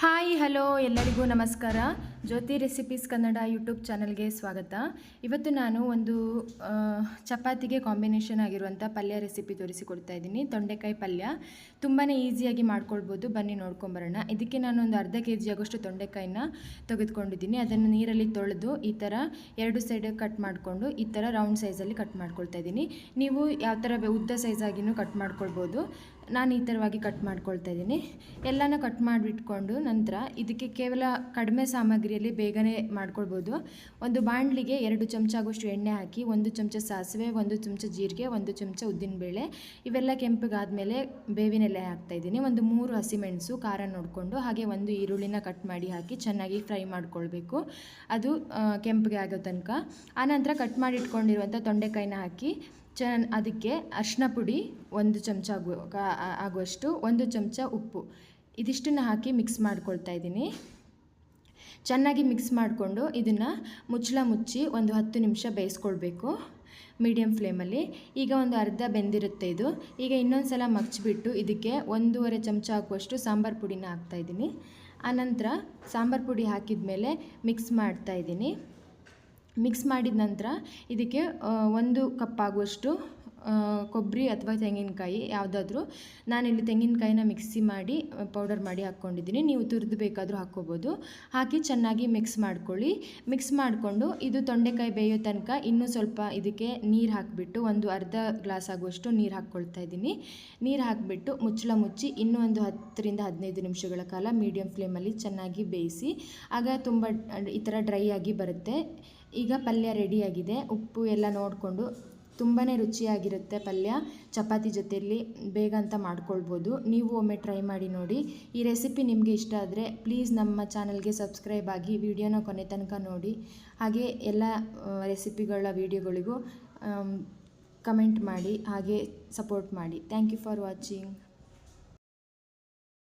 Hi, hello, ಎಲ್ಲರಿಗೂ ನಮಸ್ಕಾರ. ಜ್ಯೋತಿ recipes Kannada YouTube ಚಾನಲ್ಗೆ ಸ್ವಾಗತ. ಇವತ್ತು ನಾನು ಒಂದು ಚಪಾತಿಗೆ ಕಾಂಬಿನೇಷನ್ ಆಗಿರುವಂಥ ಪಲ್ಯ ರೆಸಿಪಿ ತೋರಿಸಿಕೊಡ್ತಾ ಇದ್ದೀನಿ. ತೊಂಡೆಕಾಯಿ ಪಲ್ಯ. ತುಂಬಾ ಈಸಿಯಾಗಿ ಮಾಡ್ಕೊಳ್ಬೋದು. ಬನ್ನಿ ನೋಡ್ಕೊಂಬರೋಣ. ಇದಕ್ಕೆ ನಾನು ಒಂದು ಅರ್ಧ ಕೆ ಜಿ ಆಗೋಷ್ಟು ತೊಂಡೆಕಾಯಿನ ತೆಗೆದುಕೊಂಡಿದ್ದೀನಿ. ಅದನ್ನು ನೀರಲ್ಲಿ ತೊಳೆದು ಈ ಥರ ಎರಡು ಸೈಡ್ ಕಟ್ ಮಾಡಿಕೊಂಡು, ಈ ಥರ ರೌಂಡ್ ಸೈಜಲ್ಲಿ ಕಟ್ ಮಾಡ್ಕೊಳ್ತಾ ಇದ್ದೀನಿ. ನೀವು ಯಾವ ಥರ ಉದ್ದ ಸೈಜಾಗಿನೂ ಕಟ್ ಮಾಡ್ಕೊಳ್ಬೋದು. ನಾನು ಈ ಥರವಾಗಿ ಕಟ್ ಮಾಡ್ಕೊಳ್ತಾ ಇದ್ದೀನಿ. ಎಲ್ಲನ ಕಟ್ ಮಾಡಿಬಿಟ್ಕೊಂಡು ನಂತರ ಇದಕ್ಕೆ ಕೇವಲ ಕಡಿಮೆ ಸಾಮಗ್ರಿಯಲ್ಲಿ ಬೇಗನೆ ಮಾಡ್ಕೊಳ್ಬೋದು. ಒಂದು ಬಾಣಲಿಗೆ ಎರಡು ಚಮಚ ಆಗೋಷ್ಟು ಎಣ್ಣೆ ಹಾಕಿ, ಒಂದು ಚಮಚ ಸಾಸಿವೆ, ಒಂದು ಚಮಚ ಜೀರಿಗೆ, ಒಂದು ಚಮಚ ಉದ್ದಿನಬೇಳೆ, ಇವೆಲ್ಲ ಕೆಂಪಗಾದ್ಮೇಲೆ ಬೇವಿನ ಎಲೆ ಹಾಕ್ತಾ ಇದ್ದೀನಿ. ಒಂದು ಮೂರು ಹಸಿಮೆಣಸು ಖಾರ ನೋಡಿಕೊಂಡು ಹಾಗೆ ಒಂದು ಈರುಳ್ಳಿನ ಕಟ್ ಮಾಡಿ ಹಾಕಿ ಚೆನ್ನಾಗಿ ಫ್ರೈ ಮಾಡ್ಕೊಳ್ಬೇಕು. ಅದು ಕೆಂಪಿಗೆ ಆಗೋ ತನಕ. ಆನಂತರ ಕಟ್ ಮಾಡಿ ಇಟ್ಕೊಂಡಿರುವಂಥ ತೊಂಡೆಕಾಯಿನ ಹಾಕಿ ಚೆನ್ನ ಅದಕ್ಕೆ ಅರಿಶಿನ ಪುಡಿ ಒಂದು ಚಮಚ ಆಗುವಷ್ಟು, ಒಂದು ಚಮಚ ಉಪ್ಪು. ಇದಿಷ್ಟನ್ನು ಹಾಕಿ ಮಿಕ್ಸ್ ಮಾಡ್ಕೊಳ್ತಾ ಇದ್ದೀನಿ. ಚೆನ್ನಾಗಿ ಮಿಕ್ಸ್ ಮಾಡಿಕೊಂಡು ಇದನ್ನು ಮುಚ್ಚಳ ಮುಚ್ಚಿ ಒಂದು ಹತ್ತು ನಿಮಿಷ ಬೇಯಿಸ್ಕೊಳ್ಬೇಕು ಮೀಡಿಯಮ್ ಫ್ಲೇಮಲ್ಲಿ ಈಗ ಒಂದು ಅರ್ಧ ಬೆಂದಿರುತ್ತೆ ಇದು. ಈಗ ಇನ್ನೊಂದು ಸಲ ಮಗ್ಚಿಬಿಟ್ಟು ಇದಕ್ಕೆ ಒಂದೂವರೆ ಚಮಚ ಹಾಕುವಷ್ಟು ಸಾಂಬಾರು ಪುಡಿನ ಹಾಕ್ತಾಯಿದ್ದೀನಿ ಆನಂತರ ಸಾಂಬಾರು ಪುಡಿ ಹಾಕಿದ ಮೇಲೆ ಮಿಕ್ಸ್ ಮಾಡ್ತಾ ಇದ್ದೀನಿ. ಮಿಕ್ಸ್ ಮಾಡಿದ ನಂತರ ಇದಕ್ಕೆ ಒಂದು ಕಪ್ ಆಗುವಷ್ಟು ಆ, ಕೊಬ್ಬರಿ ಅಥವಾ ತೆಂಗಿನಕಾಯಿ ಯಾವುದಾದ್ರೂ. ನಾನಿಲ್ಲಿ ತೆಂಗಿನಕಾಯಿನ ಮಿಕ್ಸಿ ಮಾಡಿ ಪೌಡರ್ ಮಾಡಿ ಹಾಕ್ಕೊಂಡಿದ್ದೀನಿ. ನೀವು ತುರಿದು ಬೇಕಾದರೂ ಹಾಕ್ಕೋಬೋದು. ಹಾಕಿ ಚೆನ್ನಾಗಿ ಮಿಕ್ಸ್ ಮಾಡ್ಕೊಳ್ಳಿ. ಮಿಕ್ಸ್ ಮಾಡಿಕೊಂಡು ಇದು ತೊಂಡೆಕಾಯಿ ಬೇಯೋ ತನಕ ಇನ್ನೂ ಸ್ವಲ್ಪ ಇದಕ್ಕೆ ನೀರು ಹಾಕಿಬಿಟ್ಟು ಒಂದು ಅರ್ಧ ಗ್ಲಾಸ್ ಆಗುವಷ್ಟು ನೀರು ಹಾಕ್ಕೊಳ್ತಾ ಇದ್ದೀನಿ. ನೀರು ಹಾಕಿಬಿಟ್ಟು ಮುಚ್ಚಳ ಮುಚ್ಚಿ ಇನ್ನೂ ಒಂದು ಹತ್ತರಿಂದ ಹದಿನೈದು ನಿಮಿಷಗಳ ಕಾಲ ಮೀಡಿಯಂ ಫ್ಲೇಮಲ್ಲಿ ಚೆನ್ನಾಗಿ ಬೇಯಿಸಿ, ಆಗ ತುಂಬ ಈ ಥರ ಡ್ರೈ ಆಗಿ ಬರುತ್ತೆ. ಈಗ ಪಲ್ಯ ರೆಡಿಯಾಗಿದೆ ಉಪ್ಪು ಎಲ್ಲ ನೋಡಿಕೊಂಡು ತುಂಬಾ ರುಚಿಯಾಗಿರುತ್ತೆ ಪಲ್ಯ. ಚಪಾತಿ ಜೊತೆಯಲ್ಲಿ ಬೇಗ ಅಂತ ಮಾಡ್ಕೊಳ್ಬೋದು. ನೀವು ಒಮ್ಮೆ ಟ್ರೈ ಮಾಡಿ ನೋಡಿ. ಈ ರೆಸಿಪಿ ನಿಮಗೆ ಇಷ್ಟ ಆದರೆ ಪ್ಲೀಸ್ ನಮ್ಮ ಚಾನಲ್ಗೆ ಸಬ್ಸ್ಕ್ರೈಬ್ ಆಗಿ ವಿಡಿಯೋನ ಕೊನೆ ತನಕ ನೋಡಿ. ಹಾಗೆ ಎಲ್ಲ ರೆಸಿಪಿಗಳ ವಿಡಿಯೋಗಳಿಗೂ ಕಮೆಂಟ್ ಮಾಡಿ, ಹಾಗೆ ಸಪೋರ್ಟ್ ಮಾಡಿ. Thank you for watching